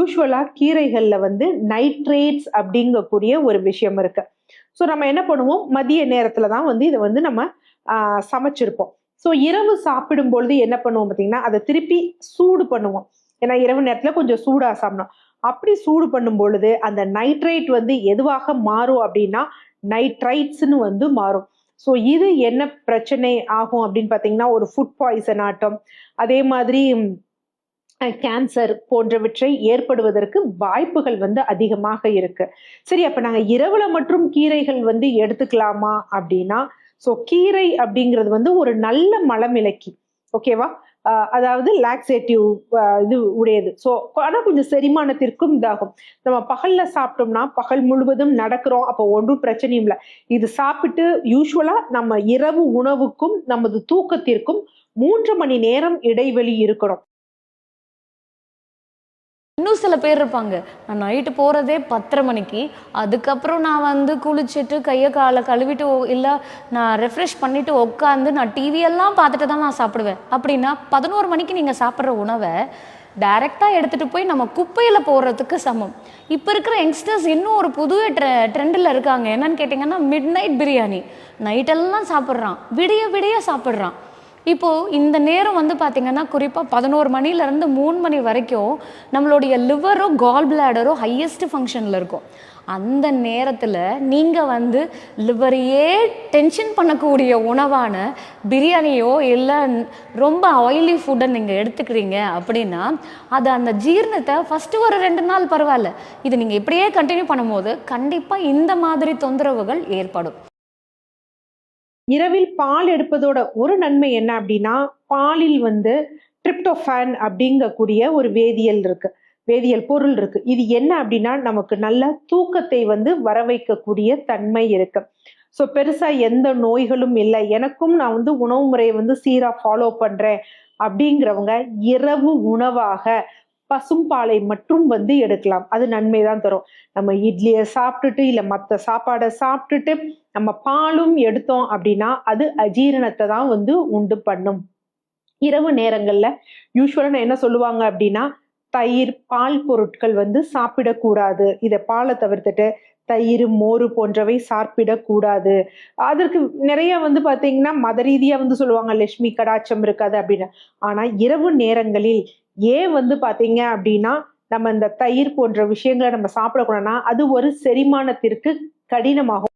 யூஸ்வலாக கீரைகளில் வந்து நைட்ரேட்ஸ் அப்படிங்கக்கூடிய ஒரு விஷயம் இருக்குது ஸோ நம்ம என்ன பண்ணுவோம்? மதிய நேரத்தில் தான் வந்து இதை வந்து நம்ம சமைச்சிருப்போம். ஸோ இரவு சாப்பிடும் பொழுது என்ன பண்ணுவோம் பார்த்தீங்கன்னா அதை திருப்பி சூடு பண்ணுவோம். ஏன்னா இரவு நேரத்தில் கொஞ்சம் சூடாக சாப்பிடணும். அப்படி சூடு பண்ணும் பொழுது அந்த நைட்ரேட் வந்து எதுவாக மாறும் அப்படின்னா நைட்ரைட்ஸ்னு வந்து மாறும். ஸோ இது என்ன பிரச்சனை ஆகும் அப்படின்னு பார்த்தீங்கன்னா ஒரு ஃபுட் பாய்சன் ஆட்டம். அதே மாதிரி கேன்சர் போன்றவற்றை ஏற்படுவதற்கு வாய்ப்புகள் வந்து அதிகமாக இருக்கு. சரி அப்ப நாங்க இரவுல மற்றும் கீரைகள் வந்து எடுத்துக்கலாமா அப்படின்னா ஸோ கீரை அப்படிங்கிறது வந்து ஒரு நல்ல மலமிளக்கி ஓகேவா அதாவது லாக்ஸேட்டிவ் இது உடையது. ஸோ ஆனால் கொஞ்சம் செரிமானத்திற்கும் இதாகும். நம்ம பகல்ல சாப்பிட்டோம்னா பகல் முழுவதும் நடக்கிறோம் அப்போ ஒன்றும் பிரச்சனையும் இல்லை. இது சாப்பிட்டு யூஸ்வலாக நம்ம இரவு உணவுக்கும் நமது தூக்கத்திற்கும் மூன்று மணி நேரம் இடைவெளி இருக்கணும் இன்னும் சில பேர் இருப்பாங்க. நான் நைட்டு போகிறதே பத்தரை மணிக்கு. அதுக்கப்புறம் நான் வந்து குளிச்சுட்டு கையை காலை கழுவிட்டு இல்லை நான் ரெஃப்ரெஷ் பண்ணிவிட்டு உட்காந்து நான் டிவியெல்லாம் பார்த்துட்டு தான் நான் சாப்பிடுவேன். அப்படின்னா பதினோரு மணிக்கு நீங்கள் சாப்பிட்ற உணவை டைரெக்டாக எடுத்துகிட்டு போய் நம்ம குப்பையில் போடுறதுக்கு சமம். இப்போ இருக்கிற யங்ஸ்டர்ஸ் இன்னும் ஒரு புது ட்ரெ ட்ரெண்டில் இருக்காங்க. என்னன்னு கேட்டிங்கன்னா மிட் நைட் பிரியாணி நைட்டெல்லாம் சாப்பிட்றான். விடிய விடிய சாப்பிட்றான். இப்போது இந்த நேரம் வந்து பார்த்திங்கன்னா குறிப்பாக பதினோரு மணிலேருந்து மூணு மணி வரைக்கும் நம்மளுடைய லிவரோ கால் பிளாடரோ ஹையஸ்ட் ஃபங்க்ஷனில் இருக்கும். அந்த நேரத்தில் நீங்கள் வந்து லிவரையே டென்ஷன் பண்ணக்கூடிய உணவான பிரியாணியோ இல்லை ரொம்ப ஆயிலி ஃபுட்டை நீங்கள் எடுத்துக்கிறீங்க அப்படின்னா அது அந்த ஜீரணத்தை ஃபஸ்ட்டு ஒரு ரெண்டு நாள் பரவாயில்ல. இது நீங்கள் இப்படியே கண்டினியூ பண்ணும்போது கண்டிப்பாக இந்த மாதிரி தொந்தரவுகள் ஏற்படும். இரவில் பால் எடுப்பதோட ஒரு நன்மை என்ன அப்படின்னா பாலில் வந்து ட்ரிப்டோஃபேன் அப்படிங்கக்கூடிய ஒரு வேதியியல் இருக்கு வேதியியல் பொருள் இருக்கு. இது என்ன அப்படின்னா நமக்கு நல்ல தூக்கத்தை வந்து வர வைக்கக்கூடிய தன்மை இருக்கு. ஸோ பெருசா எந்த நோய்களும் இல்லை. எனக்கும் நான் வந்து உணவு முறையை வந்து சீரா ஃபாலோ பண்றேன் அப்படிங்கிறவங்க இரவு உணவாக பசும்பாலை மட்டும் வந்து எடுக்கலாம். அது நன்மை தான் தரும். நம்ம இட்லியை சாப்பிட்டுட்டு இல்லை மற்ற சாப்பாடை சாப்பிட்டுட்டு நம்ம பாலும் எடுத்தோம் அப்படின்னா அது அஜீரணத்தை தான் வந்து உண்டு பண்ணும். இரவு நேரங்கள்ல யூஸ்வலாக என்ன சொல்லுவாங்க அப்படின்னா தயிர் பால் பொருட்கள் வந்து சாப்பிடக்கூடாது. இதை பாலை தவிர்த்துட்டு தயிர் மோர் போன்றவை சாப்பிடக்கூடாது. அதற்கு நிறைய வந்து பார்த்தீங்கன்னா மத ரீதியா வந்து சொல்லுவாங்க லட்சுமி கடாச்சம் இருக்காது அப்படின்னு. ஆனா இரவு நேரங்களில் ஏன் வந்து பார்த்தீங்க அப்படின்னா நம்ம இந்த தயிர் போன்ற விஷயங்களை நம்ம சாப்பிடக்கூடாதுன்னா அது ஒரு செரிமானத்திற்கு கடினமாகும்.